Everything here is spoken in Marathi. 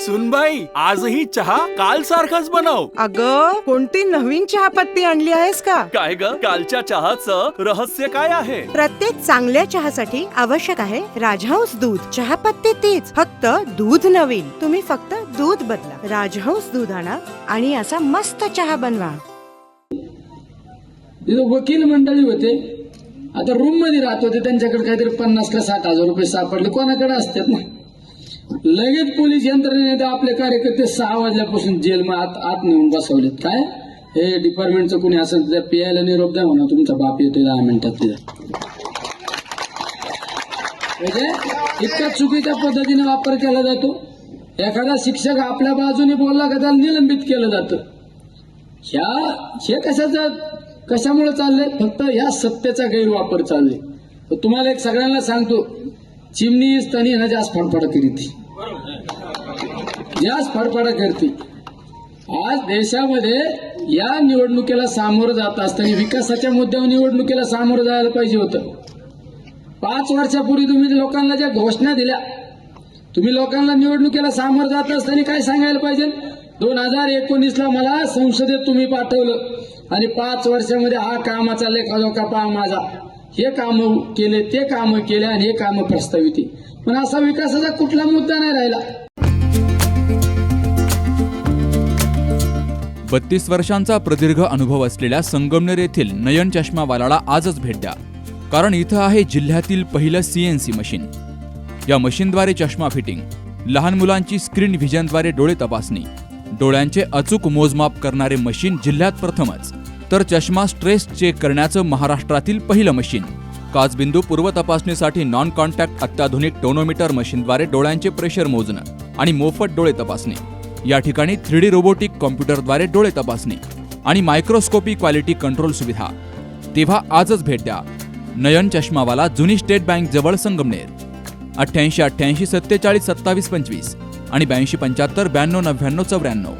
सुनबाई आजही चहा काल सारखाच बनव. अग कोणती नवीन चहापत्ती आणली आहेस का? काय ग? कालच्या चहाचं रहस्य काय आहे? प्रत्येक चांगल्या चहासाठी आवश्यक आहे राजहंस दूध. चहापत्ती तीच फक्त दूध नवीन. तुम्ही फक्त दूध बदला. राजहंस दूध आणा आणि असा मस्त चहा बनवा. तिथं वकील मंडळी होते. आता रूममध्ये राहत होते त्यांच्याकडे काहीतरी पन्नास का साठ हजार रुपये सापडले. कोणाकडे असतात? ना लगेच पोलीस यंत्रणेने आपले कार्यकर्ते सहा वाजल्यापासून जेल आत आत नेऊन बसवलेत. काय? हे डिपार्टमेंटचं कोणी असेल त्या पियाला निरोप द्या म्हणा. तुमचा बाप येतोय दहा मिनिटात तिथं. म्हणजे इतक्या चुकीच्या पद्धतीने वापर केला जातो. एखादा शिक्षक आपल्या बाजूने बोलला का त्याला निलंबित केलं जातं. ह्या हे कशाचं कशामुळे चाललंय? फक्त ह्या सत्तेचा गैरवापर चाललाय. तुम्हाला एक सगळ्यांना सांगतो. चिमणी स्तनी ना जास्त फडफड करीत जास्त फडफडा करते आज देशामध्ये या निवडणुकीला सामोरं जात असताना विकासाच्या मुद्द्यावर निवडणुकीला सामोरं जायला पाहिजे होतं. पाच वर्षापूर्वी तुम्ही लोकांना ज्या घोषणा दिल्या तुम्ही लोकांना निवडणुकीला सामोरं जात असताना काय सांगायला पाहिजे? दोन हजार एकोणीसला मला संसदेत तुम्ही पाठवलं आणि पाच वर्षामध्ये हा कामाचा लेखाजोखा पहा माझा. हे काम केले ते काम केले आणि हे काम प्रस्तावित पण असा विकासाचा कुठला मुद्दा नाही राहिला. बत्तीस वर्षांचा प्रदीर्घ अनुभव असलेल्या संगमनेर येथील नयन चष्मावालाला आजच भेट द्या. कारण इथं आहे जिल्ह्यातील पहिलं सीएनसी मशीन. या मशीनद्वारे चष्मा फिटिंग लहान मुलांची स्क्रीन व्हिजनद्वारे डोळे तपासणी डोळ्यांचे अचूक मोजमाप करणारे मशीन जिल्ह्यात प्रथमच. तर चष्मा स्ट्रेस चेक करण्याचं महाराष्ट्रातील पहिलं मशीन. काचबिंदू पूर्व तपासणीसाठी नॉन कॉन्टॅक्ट अत्याधुनिक टोनोमीटर मशीनद्वारे डोळ्यांचे प्रेशर मोजणं आणि मोफत डोळे तपासणी. या ठिकाणी थ्री डी रोबोटिक कॉम्प्युटरद्वारे डोळे तपासणी आणि मायक्रोस्कोपी क्वालिटी कंट्रोल सुविधा. तेव्हा आजच भेट द्या. नयन चष्मावाला जुनी स्टेट बँक जवळ संगमनेर. अठ्ठ्याऐंशी अठ्ठ्याऐंशी सत्तेचाळीस सत्तावीस पंचवीस आणि ब्याऐंशी पंच्याहत्तर ब्याण्णव नव्याण्णव चौऱ्याण्णव.